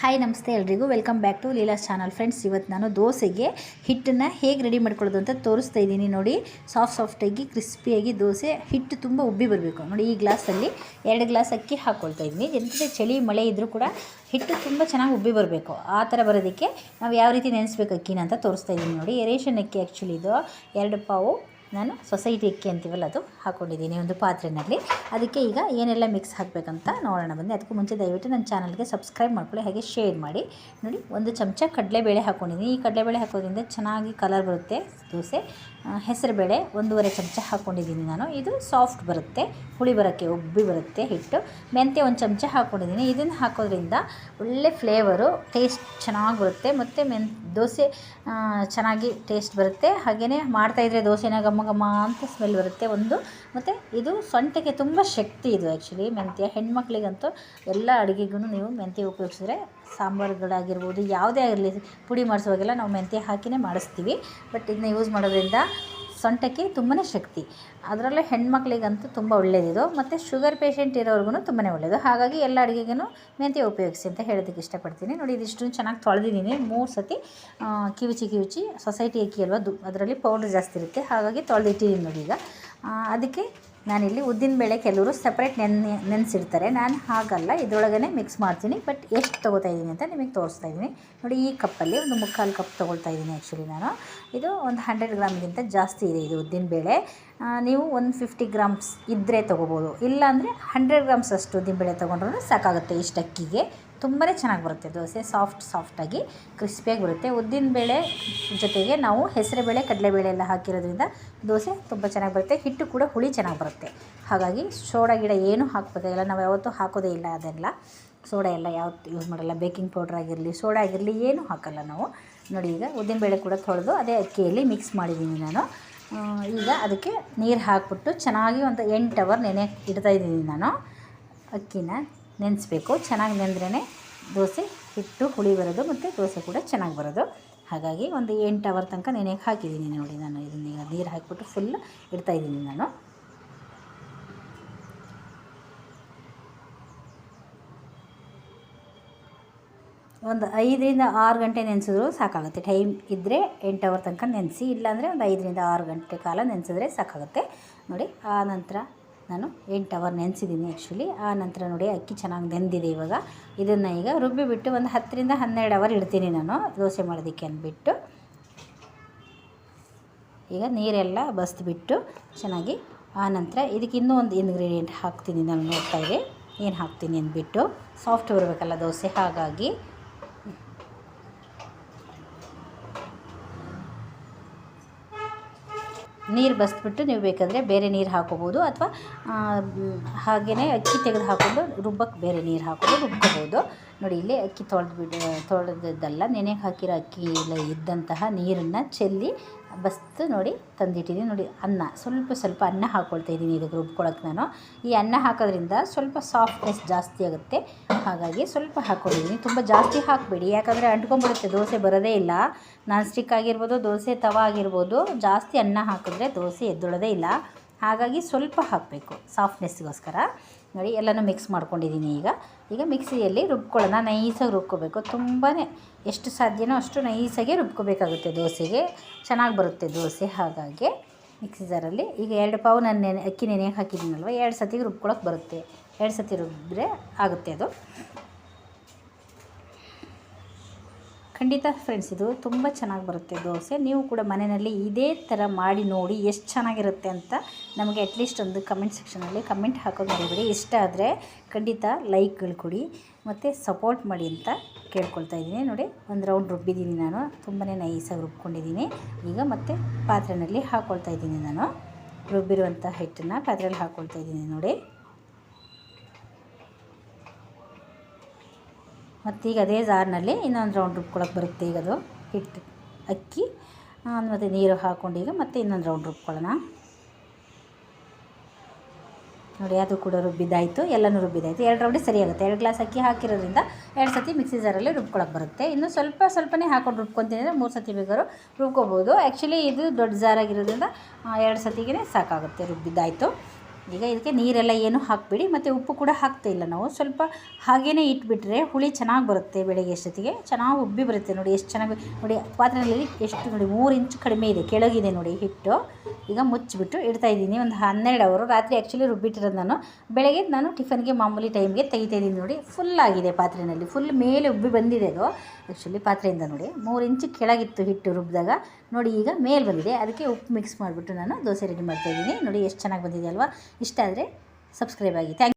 Hi ನಮಸ್ತೆ ಎಲ್ರಿಗೂ. Welcome back to Leela's channel friends ಇವತ್ತು ನಾನು ದೋಸೆಗೆ ಹಿಟ್ಟನ್ನು ಹೇಗೆ ರೆಡಿ ಮಾಡ್ಕೊಳ್ಳೋದು ಅಂತ ತೋರಿಸ್ತಾ ಇದ್ದೀನಿ ನೋಡಿ. ಸಾಫ್ಟ್ ಸಾಫ್ಟಾಗಿ ಕ್ರಿಸ್ಪಿಯಾಗಿ ದೋಸೆ. ಹಿಟ್ಟು ತುಂಬ ಉಬ್ಬಿ ಬರಬೇಕು. ನೋಡಿ, ಈ ಗ್ಲಾಸಲ್ಲಿ ಎರಡು ಗ್ಲಾಸ್ ಅಕ್ಕಿ ಹಾಕ್ಕೊಳ್ತಾ ಇದ್ದೀನಿ. ಎಂಥದೇ ಚಳಿ, ಮಳೆ ಇದ್ದರೂ ಕೂಡ ಹಿಟ್ಟು ತುಂಬ ಚೆನ್ನಾಗಿ ಉಬ್ಬಿ ಬರಬೇಕು. ಆ ಥರ ಬರೋದಕ್ಕೆ ನಾವು ಯಾವ ರೀತಿ ನೆನೆಸ್ಬೇಕು ಅಕ್ಕಿನ ಅಂತ ತೋರಿಸ್ತಾ ಇದ್ದೀನಿ ನೋಡಿ. ರೇಷನ್ ಅಕ್ಕಿ ಆ್ಯಕ್ಚುಲಿ ಇದು. ಎರಡು ಪಾವು ನಾನು ಸೊಸೈಟಿ ಅಕ್ಕಿ ಅಂತೀವಲ್ಲ ಅದು ಹಾಕ್ಕೊಂಡಿದ್ದೀನಿ ಒಂದು ಪಾತ್ರೆಯಲ್ಲಿ ಅದಕ್ಕೆ ಈಗ ಏನೆಲ್ಲ ಮಿಕ್ಸ್ ಹಾಕಬೇಕಂತ ನೋಡೋಣ. ಬಂದೆ ಅದಕ್ಕೂ ಮುಂಚೆ ದಯವಿಟ್ಟು ನನ್ನ ಚಾನಲ್ಗೆ ಸಬ್ಸ್ಕ್ರೈಬ್ ಮಾಡ್ಕೊಳ್ಳಿ, ಹಾಗೆ ಶೇರ್ ಮಾಡಿ. ನೋಡಿ, ಒಂದು ಚಮಚ ಕಡಲೆಬೇಳೆ ಹಾಕ್ಕೊಂಡಿದ್ದೀನಿ ಈ ಕಡಲೆಬೇಳೆ ಹಾಕೋದ್ರಿಂದ ಚೆನ್ನಾಗಿ ಕಲರ್ ಬರುತ್ತೆ. ದೋಸೆ ಹೆಸರುಬೇಳೆ ಒಂದೂವರೆ ಚಮಚ ಹಾಕ್ಕೊಂಡಿದ್ದೀನಿ ನಾನು. ಇದು ಸಾಫ್ಟ್ ಬರುತ್ತೆ, ಹುಳಿ ಬರೋಕ್ಕೆ ಉಬ್ಬಿ ಬರುತ್ತೆ ಹಿಟ್ಟು. ಮೆಂತ್ಯ ಒಂದು ಚಮಚ ಹಾಕ್ಕೊಂಡಿದ್ದೀನಿ ಇದನ್ನು ಹಾಕೋದ್ರಿಂದ ಒಳ್ಳೆ ಫ್ಲೇವರು ಟೇಸ್ಟ್ ಚೆನ್ನಾಗಿ ಬರುತ್ತೆ. ಮತ್ತು ಮೆನ್ ದೋಸೆ ಚೆನ್ನಾಗಿ ಟೇಸ್ಟ್ ಬರುತ್ತೆ. ಹಾಗೆಯೇ ಮಾಡ್ತಾಯಿದ್ರೆ ದೋಸೆನ ಘಮ ಅಂತ ಸ್ಮೆಲ್ ಬರುತ್ತೆ. ಒಂದು ಮತ್ತು ಇದು ಸೊಂಟಕ್ಕೆ ತುಂಬ ಶಕ್ತಿ ಇದು ಆ್ಯಕ್ಚುಲಿ ಮೆಂತ್ಯ, ಹೆಣ್ಮಕ್ಳಿಗಂತೂ ಎಲ್ಲ ಅಡುಗೆಗೂ ನೀವು ಮೆಂತ್ಯ ಉಪಯೋಗಿಸಿದ್ರೆ ಸಾಂಬಾರುಗಳಾಗಿರ್ಬೋದು, ಯಾವುದೇ ಆಗಿರಲಿ, ಪುಡಿ ಮಾಡಿಸುವಾಗೆಲ್ಲ ನಾವು ಮೆಂತ್ಯ ಹಾಕಿನೇ ಮಾಡಿಸ್ತೀವಿ. ಬಟ್ ಇದನ್ನ ಯೂಸ್ ಮಾಡೋದ್ರಿಂದ ಸೊಂಟಕ್ಕೆ ತುಂಬಾ ಶಕ್ತಿ. ಅದರಲ್ಲೂ ಹೆಣ್ಮಕ್ಳಿಗಂತೂ ತುಂಬ ಒಳ್ಳೆಯದಿದು ಮತ್ತು ಶುಗರ್ ಪೇಷೆಂಟ್ ಇರೋರ್ಗು ತುಂಬಾ ಒಳ್ಳೆಯದು ಹಾಗಾಗಿ ಎಲ್ಲ ಅಡುಗೆಗೂ ಮೆಂತ್ಯ ಉಪಯೋಗಿಸಿ ಅಂತ ಹೇಳೋದಕ್ಕೆ ಇಷ್ಟಪಡ್ತೀನಿ. ನೋಡಿ ಇದಿಷ್ಟು ಚೆನ್ನಾಗಿ ತೊಳೆದಿದ್ದೀನಿ. ಮೂರು ಸತಿ ಕಿವಿಚಿ ಕಿವುಚಿ ಸೊಸೈಟಿ ಅಕ್ಕಿ ಅಲ್ವಾ ಅದರಲ್ಲಿ ಪೌಡ್ರ್ ಜಾಸ್ತಿ ಇರುತ್ತೆ. ಹಾಗಾಗಿ ತೊಳೆದಿಟ್ಟಿದ್ದೀನಿ ನೋಡಿ ಈಗ. ಅದಕ್ಕೆ ನಾನಿಲ್ಲಿ ಉದ್ದಿನಬೇಳೆ ಕೆಲವರು ಸಪ್ರೇಟ್ ನೆನೆ ನೆನೆಸಿಡ್ತಾರೆ ನಾನು ಹಾಗಲ್ಲ, ಇದರೊಳಗನೆ ಮಿಕ್ಸ್ ಮಾಡ್ತೀನಿ. ಬಟ್ ಎಷ್ಟು ತೊಗೋತಾ ಇದ್ದೀನಿ ಅಂತ ನಿಮಗೆ ತೋರಿಸ್ತಾ ಇದ್ದೀನಿ. ನೋಡಿ, ಈ ಕಪ್ಪಲ್ಲಿ ಒಂದು ಮುಕ್ಕಾಲು ಕಪ್ ತೊಗೊಳ್ತಾ ಇದ್ದೀನಿ ಆ್ಯಕ್ಚುಲಿ ನಾನು. ಇದು ಒಂದು ಹಂಡ್ರೆಡ್ ಗ್ರಾಮ್ಗಿಂತ ಜಾಸ್ತಿ ಇದೆ ಇದು ಉದ್ದಿನ ಬೇಳೆ. ನೀವು ಒಂದು ಫಿಫ್ಟಿ ಗ್ರಾಮ್ಸ್ ಇದ್ದರೆ ತೊಗೋಬೋದು. ಇಲ್ಲಾಂದರೆ ಹಂಡ್ರೆಡ್ ಗ್ರಾಮ್ಸ್ ಅಷ್ಟು ಉದ್ದಿನಬೇಳೆ ತೊಗೊಂಡ್ರೂ ಸಾಕಾಗುತ್ತೆ ಇಷ್ಟು ಅಕ್ಕಿಗೆ ತುಂಬಾ ಚೆನ್ನಾಗಿ ಬರುತ್ತೆ ದೋಸೆ. ಸಾಫ್ಟ್ ಸಾಫ್ಟಾಗಿ ಕ್ರಿಸ್ಪಿಯಾಗಿ ಬರುತ್ತೆ. ಉದ್ದಿನ ಬೇಳೆ ಜೊತೆಗೆ ನಾವು ಹೆಸರುಬೇಳೆ ಕಡಲೆಬೇಳೆ ಎಲ್ಲ ಹಾಕಿರೋದ್ರಿಂದ ದೋಸೆ ತುಂಬ ಚೆನ್ನಾಗಿ ಬರುತ್ತೆ. ಹಿಟ್ಟು ಕೂಡ ಹುಳಿ ಚೆನ್ನಾಗಿ ಬರುತ್ತೆ. ಹಾಗಾಗಿ ಸೋಡಾ, ಗಿಡ ಏನೂ ಇಲ್ಲ. ನಾವು ಯಾವತ್ತೂ ಹಾಕೋದೇ ಇಲ್ಲ ಅದೆಲ್ಲ. ಸೋಡಾ ಎಲ್ಲ ಯಾವತ್ತು ಯೂಸ್ ಮಾಡಲ್ಲ. ಬೇಕಿಂಗ್ ಪೌಡ್ರ್ ಆಗಿರಲಿ, ಸೋಡಾ ಆಗಿರಲಿ, ಏನೂ ಹಾಕಲ್ಲ ನಾವು. ನೋಡಿ ಈಗ ಉದ್ದಿನಬೇಳೆ ಕೂಡ ತೊಳೆದು ಅದೇ ಅಕ್ಕಿಯಲ್ಲಿ ಮಿಕ್ಸ್ ಮಾಡಿದ್ದೀನಿ ನಾನು. ಈಗ ಅದಕ್ಕೆ ನೀರು ಹಾಕ್ಬಿಟ್ಟು ಚೆನ್ನಾಗಿ ಒಂದು ಎಂಟು ಅವರ್ ನೆನೆ ಇಡ್ತಾಯಿದ್ದೀನಿ ನಾನು ಅಕ್ಕಿನ. ನೆನೆಸ್ಬೇಕು. ಚೆನ್ನಾಗಿ ನೆಂದ್ರೇ ದೋಸೆ ಹಿಟ್ಟು, ಹುಳಿ ಬರೋದು ಮತ್ತು ದೋಸೆ ಕೂಡ ಚೆನ್ನಾಗಿ ಬರೋದು. ಹಾಗಾಗಿ ಒಂದು ಎಂಟು ಅವರ್ ತನಕ ನೆನೆಗೆ ಹಾಕಿದ್ದೀನಿ ನೋಡಿ ನಾನು. ಇದನ್ನೀಗ ನೀರು ಹಾಕಿಬಿಟ್ಟು ಫುಲ್ ಇಡ್ತಾ ಇದ್ದೀನಿ ನಾನು. ಒಂದು ಐದರಿಂದ ಆರು ಗಂಟೆ ನೆನೆಸಿದ್ರು ಸಾಕಾಗುತ್ತೆ. ಟೈಮ್ ಇದ್ದರೆ ಎಂಟು ಅವರ್ ತನಕ ನೆನೆಸಿ, ಇಲ್ಲಾಂದರೆ ಒಂದು ಐದರಿಂದ ಆರು ಗಂಟೆ ಕಾಲ ನೆನೆಸಿದ್ರೆ ಸಾಕಾಗುತ್ತೆ. ನೋಡಿ, ಆ ನಂತರ ನಾನು ಎಂಟು ಅವರ್ ನೆನೆಸಿದ್ದೀನಿ ಆ್ಯಕ್ಚುಲಿ ಆ ನಂತರ ನೋಡಿ ಅಕ್ಕಿ ಚೆನ್ನಾಗಿ ನೆಂದಿದೆ ಇವಾಗ. ಇದನ್ನು ಈಗ ರುಬ್ಬಿ ಬಿಟ್ಟು ಒಂದು ಹತ್ತರಿಂದ ಹನ್ನೆರಡು ಅವರ್ ಇಡ್ತೀನಿ ನಾನು ದೋಸೆ ಮಾಡೋದಕ್ಕೆ ಅಂದ್ಬಿಟ್ಟು. ಈಗ ನೀರೆಲ್ಲ ಬಸ್ದುಬಿಟ್ಟು ಚೆನ್ನಾಗಿ ಆ ನಂತರ ಇದಕ್ಕೆ ಇನ್ನೂ ಒಂದು ಇನ್ಗ್ರೀಡಿಯೆಂಟ್ ಹಾಕ್ತೀನಿ ನಾನು ನೋಡ್ತಾ ಇದೆ ಏನು ಹಾಕ್ತೀನಿ ಅಂದ್ಬಿಟ್ಟು. ಸಾಫ್ಟ್ ಬರಬೇಕಲ್ಲ ದೋಸೆ, ಹಾಗಾಗಿ ನೀರು ಬಸ್ಬಿಟ್ಟು ನೀವು ಬೇಕಾದರೆ ಬೇರೆ ನೀರು ಹಾಕೋಬೋದು ಅಥವಾ ಹಾಗೆಯೇ ಅಕ್ಕಿ ತೆಗೆದು ಹಾಕ್ಕೊಂಡು ರುಬ್ಬಕ್ಕೆ ಬೇರೆ ನೀರು ಹಾಕೊಂಡು ರುಬ್ಕೋಬೋದು. ನೋಡಿ, ಇಲ್ಲಿ ಅಕ್ಕಿ ತೊಳೆದು ತೊಳೆದಿದ್ದಲ್ಲ, ನೆನೆಗೆ ಹಾಕಿರೋ ಅಕ್ಕಿ ಇದ್ದಂತಹ ನೀರನ್ನು ಚೆಲ್ಲಿ ಬಸ್ತು ನೋಡಿ ತಂದಿಟ್ಟಿದ್ದೀನಿ. ನೋಡಿ, ಅನ್ನ, ಸ್ವಲ್ಪ ಸ್ವಲ್ಪ ಅನ್ನ ಹಾಕ್ಕೊಳ್ತಾ ಇದ್ದೀನಿ ಇದಕ್ಕೆ ರುಬ್ಕೊಳಕ್ಕೆ ನಾನು. ಈ ಅನ್ನ ಹಾಕೋದ್ರಿಂದ ಸ್ವಲ್ಪ ಸಾಫ್ಟ್ನೆಸ್ ಜಾಸ್ತಿ ಆಗುತ್ತೆ. ಹಾಗಾಗಿ ಸ್ವಲ್ಪ ಹಾಕ್ಕೊಂಡಿದ್ದೀನಿ ತುಂಬ ಜಾಸ್ತಿ ಹಾಕಬೇಡಿ. ಯಾಕಂದರೆ ಅಂಟ್ಕೊಂಡ್ಬಿಡುತ್ತೆ, ದೋಸೆ ಬರೋದೇ ಇಲ್ಲ. ನಾನ್ ಸ್ಟಿಕ್ ಆಗಿರ್ಬೋದು, ದೋಸೆ ತವ ಆಗಿರ್ಬೋದು, ಜಾಸ್ತಿ ಅನ್ನ ಹಾಕಿದ್ರೆ ದೋಸೆ ಎದ್ದೊಳೋದೇ ಇಲ್ಲ. ಹಾಗಾಗಿ ಸ್ವಲ್ಪ ಹಾಕಬೇಕು ಸಾಫ್ಟ್ನೆಸ್ಗೋಸ್ಕರ ನೋಡಿ, ಎಲ್ಲನೂ ಮಿಕ್ಸ್ ಮಾಡ್ಕೊಂಡಿದ್ದೀನಿ ಈಗ. ಈಗ ಮಿಕ್ಸಿಯಲ್ಲಿ ರುಬ್ಕೊಳ್ಳೋಣ. ನೈಸಾಗಿ ರುಬ್ಕೋಬೇಕು. ತುಂಬಾ ಎಷ್ಟು ಸಾಧ್ಯನೋ ಅಷ್ಟು ನೈಸಾಗೆ ರುಬ್ಕೋಬೇಕಾಗುತ್ತೆ ದೋಸೆಗೆ. ಚೆನ್ನಾಗಿ ಬರುತ್ತೆ ದೋಸೆ ಹಾಗಾಗಿ ಮಿಕ್ಸಿ ಜಾರಲ್ಲಿ. ಈಗ ಎರಡು ಪಾವು ನಾನು ನೆನೆ, ಅಕ್ಕಿ ನೆನೆಗೆ ಹಾಕಿದ್ದೀನಲ್ವ? ಎರಡು ಸತಿಗೆ ರುಬ್ಕೊಳಕ್ಕೆ ಬರುತ್ತೆ. ಎರಡು ಸತಿ ರುಬ್ಬಿದ್ರೆ ಆಗುತ್ತೆ ಅದು. ಖಂಡಿತ ಫ್ರೆಂಡ್ಸ್ ಇದು ತುಂಬ ಚೆನ್ನಾಗಿ ಬರುತ್ತೆ ದೋಸೆ. ನೀವು ಕೂಡ ಮನೆಯಲ್ಲಿ ಇದೇ ಥರ ಮಾಡಿ ನೋಡಿ ಎಷ್ಟು ಚೆನ್ನಾಗಿರುತ್ತೆ ಅಂತ ನಮಗೆ ಅಟ್ಲೀಸ್ಟ್ ಒಂದು ಕಮೆಂಟ್ ಸೆಕ್ಷನಲ್ಲಿ ಕಮೆಂಟ್ ಹಾಕೋದು ಮರಿಬೇಡಿ. ಇಷ್ಟ ಆದರೆ ಖಂಡಿತ ಲೈಕ್ಗಳು ಕೊಡಿ. ಮತ್ತು ಸಪೋರ್ಟ್ ಮಾಡಿ ಅಂತ ಕೇಳ್ಕೊಳ್ತಾ ಇದ್ದೀನಿ. ನೋಡಿ, ಒಂದು ರೌಂಡ್ ರುಬ್ಬಿದ್ದೀನಿ ನಾನು. ತುಂಬಾ ನೈಸಾಗಿ ರುಬ್ಕೊಂಡಿದ್ದೀನಿ. ಈಗ ಮತ್ತೆ ಪಾತ್ರೆಯಲ್ಲಿ ಹಾಕ್ಕೊಳ್ತಾ ಇದ್ದೀನಿ ನಾನು. ರುಬ್ಬಿರುವಂಥ ಹಿಟ್ಟನ್ನು ಪಾತ್ರೆಯಲ್ಲಿ ಹಾಕ್ಕೊಳ್ತಾ ಇದ್ದೀನಿ ನೋಡಿ. ಮತ್ತು ಈಗ ಅದೇ ಜಾರ್ನಲ್ಲಿ ಇನ್ನೊಂದು ರೌಂಡ್ ರುಬ್ಕೊಳಕ್ಕೆ ಬರುತ್ತೆ ಈಗ ಅದು. ಹಿಟ್ಟು ಅಕ್ಕಿ ಮತ್ತು ನೀರು ಹಾಕ್ಕೊಂಡು ಈಗ ಮತ್ತೆ ಇನ್ನೊಂದು ರೌಂಡ್ ರುಬ್ಕೊಳ್ಳೋಣ. ನೋಡಿ, ಅದು ಕೂಡ ರುಬ್ಬಿದ್ದಾಯಿತು, ಎಲ್ಲನೂ ರುಬ್ಬಿದ್ದಾಯಿತು. ಎರಡು ರೌಂಡೇ ಸರಿಯಾಗುತ್ತೆ ಎರಡು ಗ್ಲಾಸ್ ಅಕ್ಕಿ ಹಾಕಿರೋದ್ರಿಂದ ಎರಡು ಸತಿ ಮಿಕ್ಸಿ ಜಾರಲ್ಲಿ ರುಬ್ಕೊಳಕ್ಕೆ ಬರುತ್ತೆ. ಇನ್ನು ಸ್ವಲ್ಪ ಸ್ವಲ್ಪನೇ ಹಾಕೊಂಡು ರುಬ್ಕೊತೀನಿ ಅಂದರೆ ಮೂರು ಸತಿ ಬೇಕಾದ್ರೂ ರುಬ್ಕೋಬೋದು. ಆ್ಯಕ್ಚುಲಿ ಇದು ದೊಡ್ಡ ಜಾರಾಗಿರೋದ್ರಿಂದ ಎರಡು ಸತಿಗೆ ಸಾಕಾಗುತ್ತೆ ರುಬ್ಬಿದ್ದಾಯಿತು. ಈಗ ಇದಕ್ಕೆ ನೀರೆಲ್ಲ ಏನು ಹಾಕಬೇಡಿ, ಮತ್ತು ಉಪ್ಪು ಕೂಡ ಹಾಕ್ತಾ ಇಲ್ಲ ನಾವು. ಸ್ವಲ್ಪ ಹಾಗೇ ಇಟ್ಬಿಟ್ರೆ ಹುಳಿ ಚೆನ್ನಾಗಿ ಬರುತ್ತೆ ಬೆಳಗ್ಗೆ ಎಷ್ಟೊತ್ತಿಗೆ. ಚೆನ್ನಾಗಿ ಉಬ್ಬಿ ಬರುತ್ತೆ ನೋಡಿ, ಎಷ್ಟು ಚೆನ್ನಾಗಿ ನೋಡಿ, ಪಾತ್ರೆಯಲ್ಲಿ ಎಷ್ಟು ನೋಡಿ, ಮೂರು ಇಂಚು ಕಡಿಮೆ ಇದೆ, ಕೆಳಗಿದೆ ನೋಡಿ ಹಿಟ್ಟು. ಈಗ ಮುಚ್ಚಿಬಿಟ್ಟು ಇಡ್ತಾ ಇದ್ದೀನಿ. ಒಂದು ಹನ್ನೆರಡು ಅವರು, ರಾತ್ರಿ ಆ್ಯಕ್ಚುಲಿ ರುಬ್ಬಿಟ್ಟಿರೋದು ನಾನು. ಬೆಳಗ್ಗೆ ನಾನು ಟಿಫನ್ಗೆ ಮಾಮೂಲಿ ಟೈಮ್ಗೆ ತೆಗಿತಾ ಇದ್ದೀನಿ ನೋಡಿ ಫುಲ್ ಆಗಿದೆ ಪಾತ್ರೆಯಲ್ಲಿ. ಫುಲ್ ಮೇಲೆ ಉಬ್ಬಿ ಬಂದಿದೆ ಅದು ಆ್ಯಕ್ಚುಲಿ ಪಾತ್ರೆಯಿಂದ ನೋಡಿ. ಮೂರು ಇಂಚು ಕೆಳಗಿತ್ತು ಹಿಟ್ಟು ರುಬ್ಬಿದಾಗ ನೋಡಿ ಈಗ ಮೇಲೆ ಬಂದಿದೆ. ಅದಕ್ಕೆ ಉಪ್ಪು ಮಿಕ್ಸ್ ಮಾಡಿಬಿಟ್ಟು ನಾನು ದೋಸೆ ರೆಡಿ ಮಾಡ್ತಾಯಿದ್ದೀನಿ ನೋಡಿ, ಎಷ್ಟು ಚೆನ್ನಾಗಿ ಬಂದಿದೆ ಅಲ್ವಾ? ಇಷ್ಟ ಆದರೆ ಸಬ್ಸ್ಕ್ರೈಬ್ ಆಗಿ. ಥ್ಯಾಂಕ್